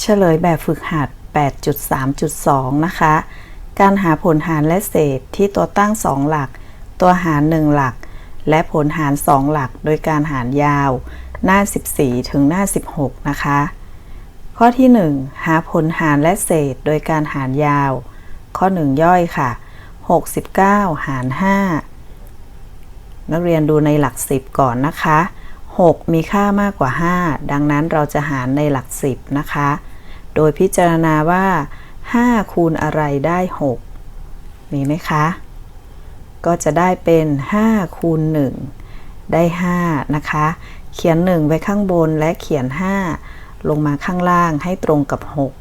เฉลยแบบฝึกหัด 8.3.2 นะคะ การหาผลหารและเศษที่ตัวตั้ง 2 หลัก ตัวหาร 1 หลัก และผลหาร 2 หลัก โดยการหารยาว หน้า 14 ถึงหน้า 16 นะคะ ข้อที่ 1 หาผลหารและเศษโดยการหารยาว ข้อ 1 ย่อยค่ะ 69 หาร 5 นักเรียนดูในหลัก 10 ก่อนนะคะ 6 มีค่ามากกว่า 5 ดังนั้นเราจะหารในหลัก 10 นะคะ โดยพิจารณาว่า 5 คูณอะไรได้ 6 มีไหมคะ ก็จะได้เป็น 5 คูณ 1 ได้ 5 นะคะ เขียน 1 ไว้ข้างบนและเขียน 5 ลงมาข้างล่างให้ตรงกับ 6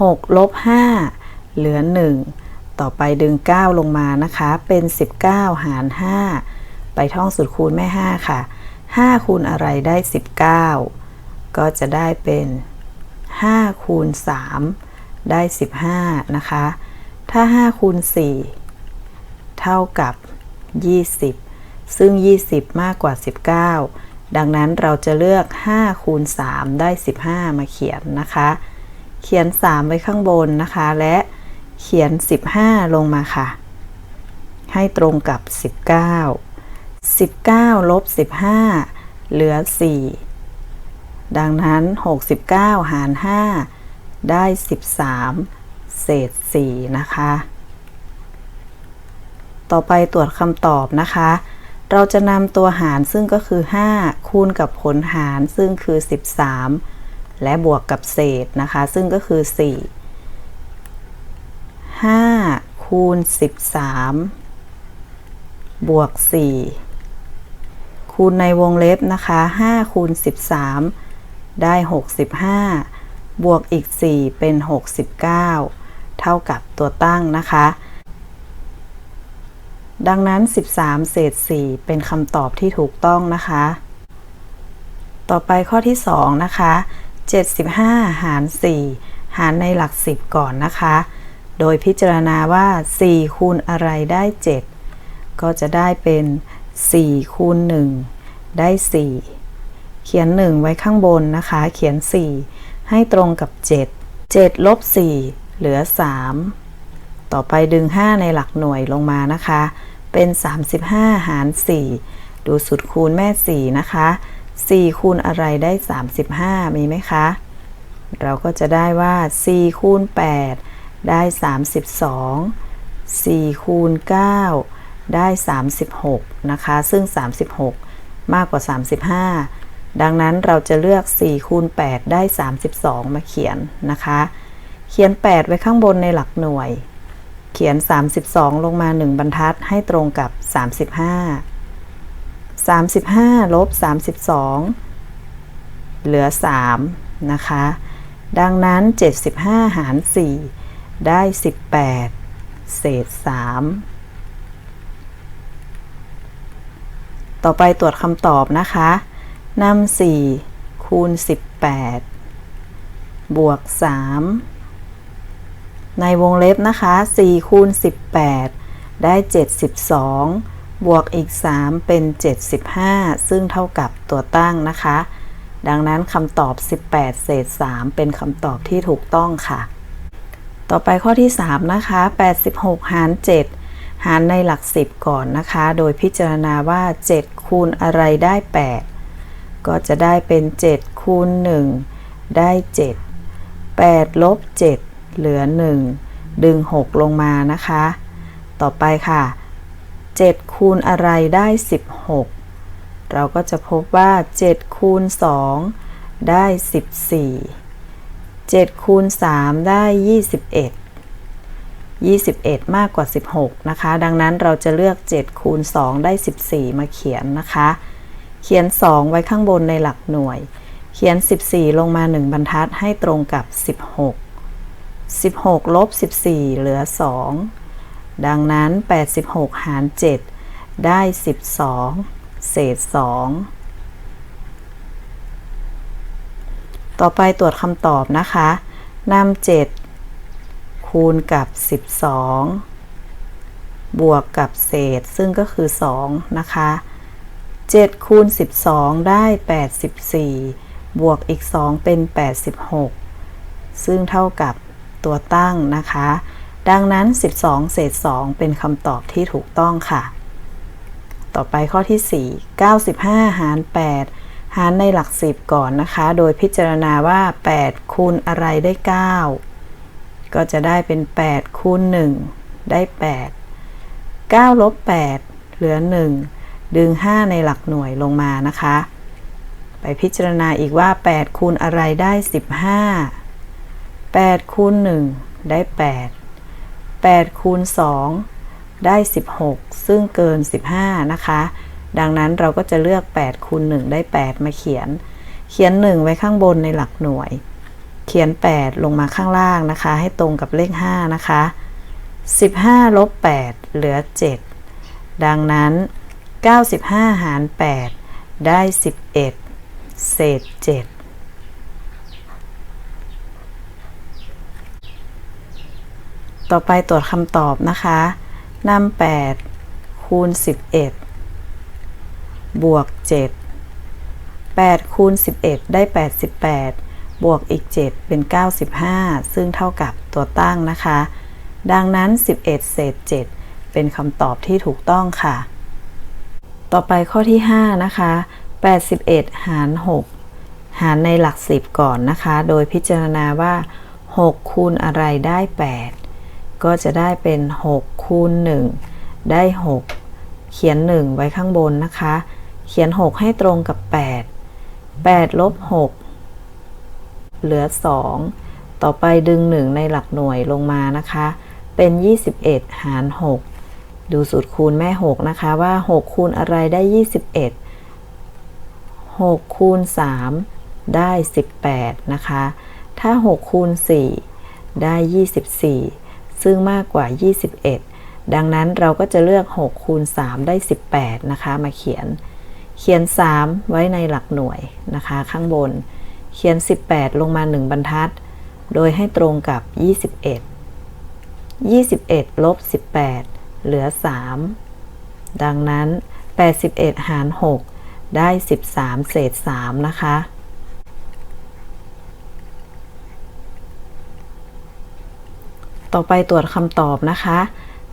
6 ลบ 5 เหลือ 1 ต่อไปดึง 9 ลงมานะคะ เป็น 19 หาร 5 ไปท่องสูตรคูณแม่ 5 ค่ะ 5 คูณอะไรได้ 19 ก็จะได้เป็น 5 คูณ 3 ได้ 15 นะคะ ถ้า 5 คูณ 4 เท่ากับ 20 ซึ่ง 20 มากกว่า 19 ดังนั้นเราจะเลือก 5 คูณ 3 ได้ 15 มาเขียนนะคะ เขียน 3 ไว้ข้างบนนะคะ และเขียน 15 ลงมาค่ะ ให้ตรงกับ 19 19 ลบ 15 เหลือ 4 ดังนั้น 69 หาร 5 ได้ 13 เศษ 4 นะคะ ต่อไปตรวจคำตอบนะคะ เราจะนำตัวหารซึ่งก็คือ 5 คูณกับผลหารซึ่งคือ 13 และบวกกับเศษนะคะ ซึ่งก็คือ 4 5 คูณ 13 บวก 4คูณในวงเล็บนะคะ 5 คูณ 13 ได้ 65 บวกอีก 4 เป็น 69 เท่ากับตัวตั้งนะคะ ดังนั้น 13 เศษ 4 เป็นคำตอบที่ถูกต้องนะคะ ต่อไปข้อที่ 2 นะคะ 75 หาร 4 หารในหลัก 10 ก่อนนะคะ โดยพิจารณาว่า 4 คูณอะไรได้ 7 ก็จะได้เป็น 4 คูณ 1 ได้ 4 เขียน 1 ไว้ข้างบนนะคะ เขียน 4 ให้ตรงกับ 7 7ลบ4เหลือ 3 ต่อไปดึง 5 ในหลักหน่วยลงมานะคะ เป็น 35 หาร 4 ดูสุดคูณแม่ 4 นะคะ 4 คูณอะไรได้ 35 มีไหมคะ เราก็จะได้ว่า 4 คูณ 8 ได้ 32 4 คูณ 9 ได้ 36 นะคะ ซึ่ง 36 มากกว่า 35 ดังนั้นเราจะเลือก4คูณ8ได้ 32 มาเขียนนะคะ เขียน 8 ไว้ข้างบนในหลักหน่วย เขียน 32 ลงมา 1 บรรทัดให้ตรงกับ 35 35ลบ32 เหลือ 3 นะคะ ดังนั้น 75 หาร 4 ได้ 18 เศษ 3 ต่อไปตรวจคำตอบนะคะ นำ4คูณ 18 บวก 3 ในวงเล็บนะคะ4คูณ 18 ได้ 72 บวกอีก 3 เป็น 75 ซึ่งเท่ากับตัวตั้งนะคะ ดังนั้นคำตอบ 18 เศษ 3 เป็นคำตอบที่ถูกต้องค่ะ ต่อไปข้อที่ 3 นะคะ 86 หาร 7หารในหลัก 10 ก่อนนะคะ โดยพิจารณาว่า 7 คูณอะไรได้ 8 ก็จะได้เป็น 7 คูณ 1 ได้ 7 8 ลบ 7 เหลือ 1 ดึง 6 ลงมานะคะ ต่อไปค่ะ 7 คูณอะไรได้ 16 เราก็จะพบว่า 7 คูณ 2 ได้ 14 7 คูณ 3 ได้ 21 21 มากกว่า 16 นะคะ ดังนั้นเราจะเลือก 7 คูณ 2 ได้ 14 มาเขียนนะคะ เขียน 2 ไว้ข้างบนในหลักหน่วย เขียน 14 ลงมา 1 บรรทัดให้ตรงกับ 16 16ลบ14 เหลือ 2 ดังนั้น 86 หาร 7 ได้ 12 เศษ 2 ต่อไปตรวจคำตอบนะคะนำ7 คูณกับ 12 บวกกับเศษ ซึ่งก็คือ 2 นะคะ 7คูณ12 ได้ 84 บวกอีก 2 เป็น 86 ซึ่งเท่ากับตัวตั้งนะคะ ดังนั้น 12 เศษ 2 เป็นคำตอบที่ถูกต้องค่ะ ต่อไปข้อที่ 4 95 หาร 8 หารในหลัก 10 ก่อนนะคะ โดยพิจารณาว่า 8 คูณอะไรได้ 9 ก็จะได้เป็น 8 คูณ 1 ได้ 8 9ลบ8เหลือ 1 ดึง 5 ในหลักหน่วยลงมานะคะ ไปพิจารณาอีกว่า 8 คูณอะไรได้ 15 8 คูณ 1 ได้ 8 8 คูณ 2 ได้ 16 ซึ่งเกิน 15 นะคะ ดังนั้นเราก็จะเลือก 8 คูณ 1 ได้ 8 มาเขียน เขียน 1 ไว้ข้างบนในหลักหน่วย เขียน 8 ลงมาข้างล่างนะคะ ให้ตรงกับเลข 5 นะคะ 15 ลบ 8 เหลือ 7 ดังนั้น 95 หาร 8 ได้ 11 เศษ 7ต่อไปตรวจคำตอบนะคะนำ8คูณ 11 บวก 7 8 คูณ 11 ได้ 88 บวกอีก 7 เป็น 95 ซึ่งเท่ากับตัวตั้งนะคะ ดังนั้น 11 เศษ 7 เป็นคำตอบที่ถูกต้องค่ะ ต่อไปข้อที่ 5 นะคะ 81 หาร 6 หารในหลัก 10 ก่อนนะคะ โดยพิจารณาว่า 6 คูณอะไรได้ 8 ก็จะได้เป็น 6 คูณ 1 ได้ 6 เขียน 1 ไว้ข้างบนนะคะ เขียน 6 ให้ตรงกับ 8 8ลบ6เหลือ 2 ต่อไปดึง 1 ในหลักหน่วยลงมานะคะ เป็น 21 หาร 6 ดูสูตรคูณแม่ 6 นะคะว่า 6 คูณอะไรได้ 21 6 คูณ 3 ได้ 18 นะคะ ถ้า 6 คูณ 4 ได้ 24 ซึ่งมากกว่า 21 ดังนั้นเราก็จะเลือก 6 คูณ 3 ได้ 18 นะคะ มาเขียน เขียน 3 ไว้ในหลักหน่วยนะคะ ข้างบน เขียน 18 ลงมา 1 บรรทัด โดยให้ตรงกับ 21 21 ลบ 18 เหลือ 3 ดังนั้น 81 หาร 6 ได้ 13 เศษ 3 นะคะ ต่อไปตรวจคำตอบนะคะ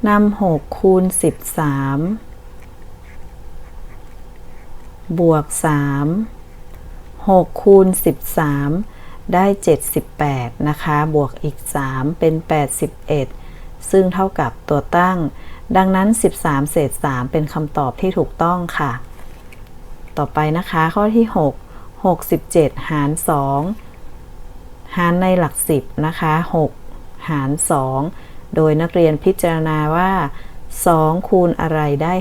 นำ6คูณ 13 บวก 3 6 คูณ 13ได้ 78 นะคะ บวกอีก 3 เป็น 81 ซึ่งเท่ากับตัวตั้ง ดังนั้น 13 เศษ 3 เป็นคำตอบที่ถูกต้องค่ะ ต่อไปนะคะ ข้อที่ 6 67 หาร 2 หารในหลัก 10 นะคะ 6 หาร 2 โดยนักเรียนพิจารณาว่า 2 คูณอะไรได้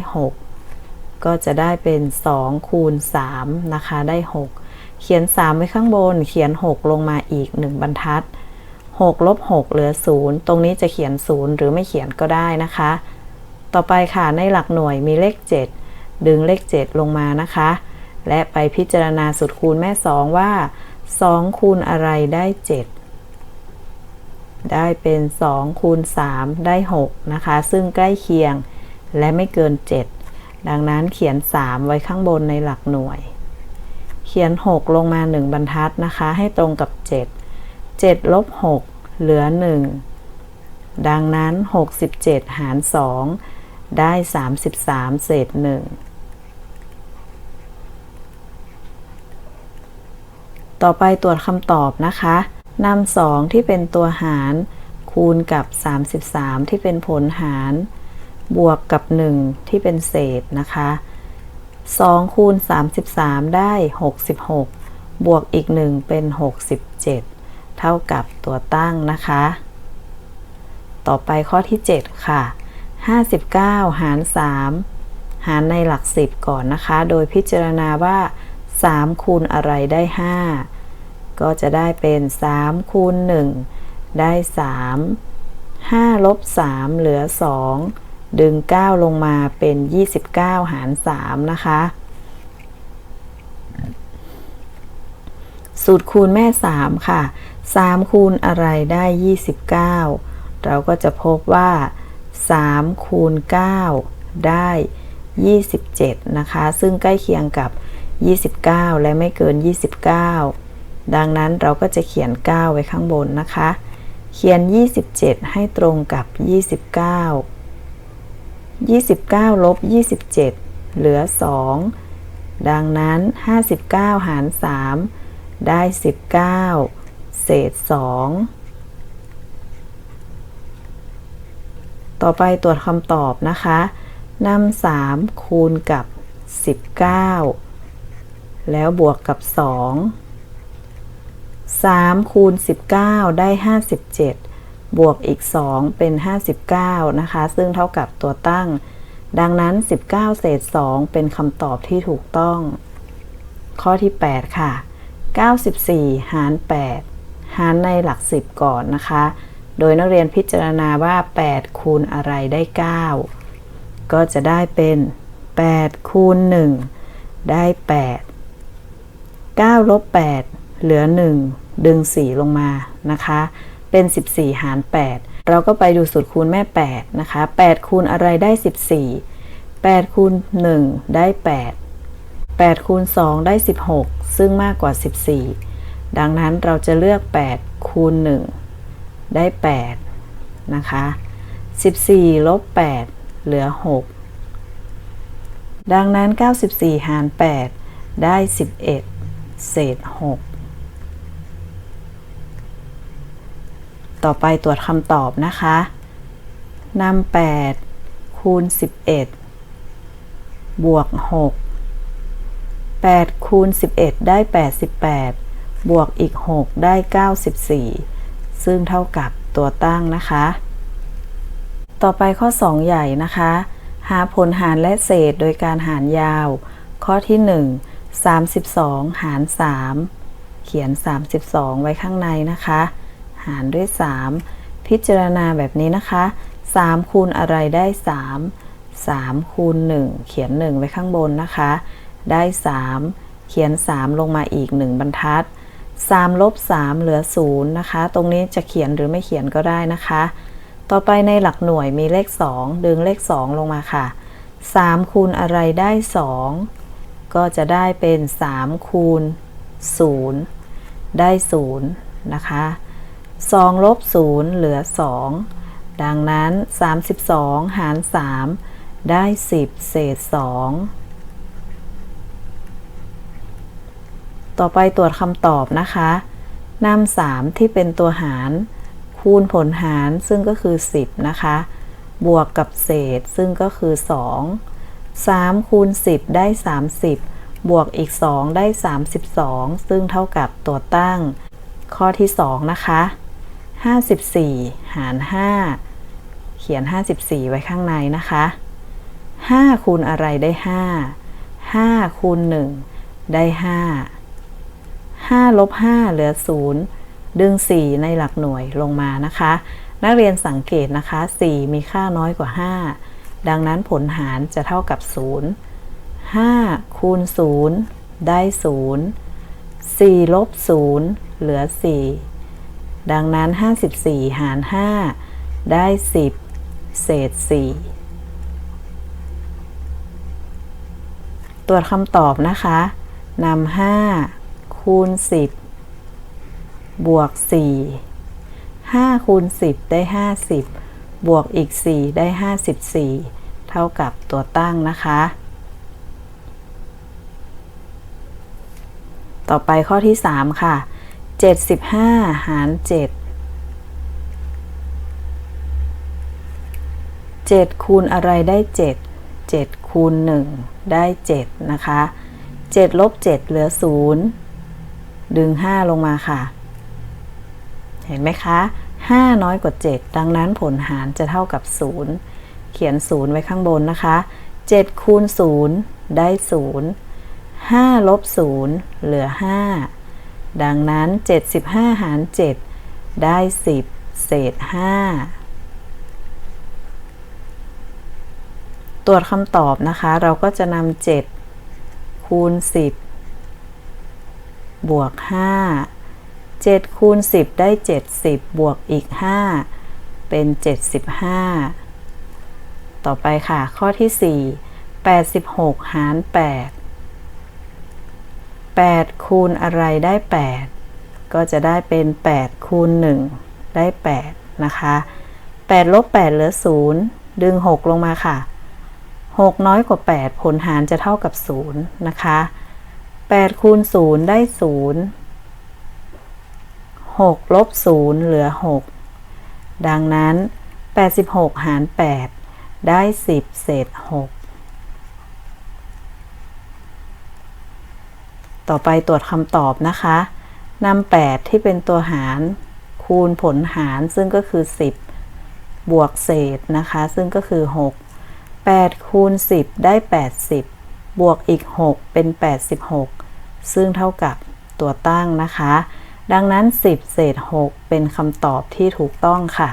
6 ก็จะได้เป็น 2 คูณ 3 นะคะ ได้ 6 เขียน 3 ไว้ข้างบน เขียน 6 ลงมาอีก 1 บรรทัด6ลบ6เหลือ 0 ตรงนี้จะเขียน 0 หรือไม่เขียนก็ได้นะคะ ต่อไปค่ะในหลักหน่วยมีเลข 7 ดึงเลข 7 ลงมานะคะ และไปพิจารณาสูตรคูณแม่ 2 ว่า 2 คูณอะไรได้ 7 ได้เป็น 2 คูณ 3 ได้ 6 นะคะ ซึ่งใกล้เคียงและไม่เกิน 7 ดังนั้นเขียน 3 ไว้ข้างบนในหลักหน่วย เขียน 6 ลงมา 1 บรรทัดนะคะ ให้ตรงกับ 7 7ลบ6เหลือ 1 ดังนั้น 67 หาร 2 ได้ 33 เศษ1ต่อไปตรวจคำตอบนะคะนำ2ที่เป็นตัวหาร คูณกับ 33 ที่เป็นผลหาร บวกกับ 1 ที่เป็นเศษนะคะ2คูณ33 ได้ 66 บวกอีก 1 เป็น 67 เท่ากับตัวตั้งนะคะ ต่อไปข้อที่ 7 ค่ะ 59 หาร 3 หารในหลัก 10 ก่อนนะคะ โดยพิจารณาว่า 3 คูณอะไรได้ 5 ก็จะได้เป็น 3 คูณ 1 ได้ 3 5 ลบ 3 เหลือ 2 ดึง 9 ลงมาเป็น 29 หาร 3 นะคะ สูตรคูณแม่ 3 ค่ะ 3 คูณอะไรได้ 29 เราก็จะพบว่า 3 คูณ 9 ได้ 27 นะคะ ซึ่งใกล้เคียงกับ 29 และไม่เกิน 29 ดังนั้นเราก็จะเขียน 9 ไว้ข้างบนนะคะ เขียน 27 ให้ตรงกับ 29 29 ลบ 27 เหลือ 2 ดังนั้น 59 หาร 3 ได้ 19 เศษ 2 ต่อไปตรวจคำตอบนะคะนำ3คูณกับ 19 แล้วบวกกับ 2 3คูณ19 ได้ 57 บวกอีก 2 เป็น 59 นะคะ ซึ่งเท่ากับตัวตั้ง ดังนั้น 19 เศษ 2 เป็นคำตอบที่ถูกต้อง ข้อที่ 8 ค่ะ 94 หาร 8 หารในหลัก 10 ก่อนนะคะ โดยนักเรียนพิจารณาว่า 8 คูณอะไรได้ 9 ก็จะได้เป็น 8 คูณ 1 ได้ 8 9 ลบ 8 เหลือ 1 ดึง 4 ลงมานะคะ เป็น 14 หาร 8 เราก็ไปดูสูตรคูณแม่ 8 นะคะ 8 คูณอะไรได้ 14 8 คูณ 1 ได้ 8 8 คูณ 2 ได้ 16 ซึ่งมากกว่า 14 ดังนั้นเราจะเลือก 8 คูณ 1 ได้ 8 นะคะ 14 ลบ 8 เหลือ 6 ดังนั้น 94 หาร 8 ได้ 11 เศษ 6 ต่อไปตรวจคำตอบนะคะนำ8 คูณ 11 บวก 6 8 คูณ 11 ได้ 88 บวกอีก 6 ได้ 94 ซึ่งเท่ากับตัวตั้งนะคะ ต่อไปข้อ 2 ใหญ่นะคะ หาผลหารและเศษโดยการหารยาว ข้อที่ 1 32 หาร 3 เขียน 32 ไว้ข้างในนะคะ หารด้วย 3 พิจารณาแบบนี้นะคะ 3 คูณอะไรได้ 3 3 คูณ 1 เขียน 1 ไว้ข้างบนนะคะ ได้ 3 เขียน 3 ลงมาอีก 1 บรรทัด 3ลบ3เหลือ0นะคะ ตรงนี้จะเขียนหรือไม่เขียนก็ได้นะคะ ต่อไปในหลักหน่วยมีเลข 2 ดึงเลข 2 ลงมาค่ะ 3 คูณอะไรได้ 2 ก็จะได้เป็น 3 คูณ 0 ได้ 0 นะคะ2ลบ0เหลือ 2 ดังนั้น 32 หาร 3 ได้ 10 เศษ 2 ต่อไปตรวจคำตอบนะคะนำ3ที่เป็นตัวหาร คูณผลหารซึ่งก็คือ 10 นะคะ บวกกับเศษซึ่งก็คือ 2 3 คูณ 10 ได้ 30 บวกอีก 2 ได้ 32 ซึ่งเท่ากับตัวตั้ง ข้อที่ 2 นะคะ 54 หาร 5 เขียน 54 ไว้ข้างในนะคะ 5 คูณอะไรได้ 5 5 คูณ 1 ได้ 5 5ลบ5เหลือ 0 ดึง 4 ในหลักหน่วยลงมานะคะ นักเรียนสังเกตนะคะ 4 มีค่าน้อยกว่า 5 ดังนั้นผลหารจะเท่ากับ 0 5 คูณ 0 ได้ 0 4 ลบ 0 เหลือ 4 ดังนั้น 54 หาร 5 ได้ 10 เศษ 4 ตรวจคำตอบนะคะนำ5 คูณ 10 บวก 4 5 คูณ 10 ได้ 50 บวกอีก 4 ได้ 54 เท่ากับตัวตั้งนะคะ ต่อไปข้อที่ 3 ค่ะ 75 หาร 7 7 คูณอะไรได้ 7 7 คูณ 1 ได้ 7 นะคะ 7 ลบ 7 เหลือ 0 ดึง 5 ลงมาค่ะ เห็นไหมคะ 5 น้อยกว่า 7 ดังนั้นผลหารจะเท่ากับ 0 เขียน 0 ไว้ข้างบนนะคะ 7 คูณ 0 ได้ 0 5 ลบ 0 เหลือ 5 ดังนั้น 75 หาร 7 ได้ 10 เศษ 5 ตรวจคำตอบนะคะ เราก็จะนำ7คูณ 10 บวก 5 7 คูณ 10 ได้ 70 บวกอีก 5 เป็น 75 ต่อไปค่ะ ข้อที่ 4 86 หาร 8 8 คูณอะไรได้ 8 ก็จะได้เป็น 8 คูณ 1 ได้ 8 นะคะ 8 ลบ 8 เหลือ 0 ดึง 6 ลงมาค่ะ 6 น้อยกว่า 8 ผลหารจะเท่ากับ 0 นะคะ 8คูณ0ได้ 0 6 ลบ 0 เหลือ 6 ดังนั้น 86 หาร 8 ได้ 10 เศษ 6 ต่อไปตรวจคำตอบนะคะนำ8 ที่เป็นตัวหาร คูณผลหารซึ่งก็คือ 10 บวกเศษนะคะ ซึ่งก็คือ 6 8 คูณ 10 ได้ 80 บวกอีก 6 เป็น 86 ซึ่งเท่ากับตัวตั้งนะคะ ดังนั้น 10 เศษ 6 เป็นคำตอบที่ถูกต้องค่ะ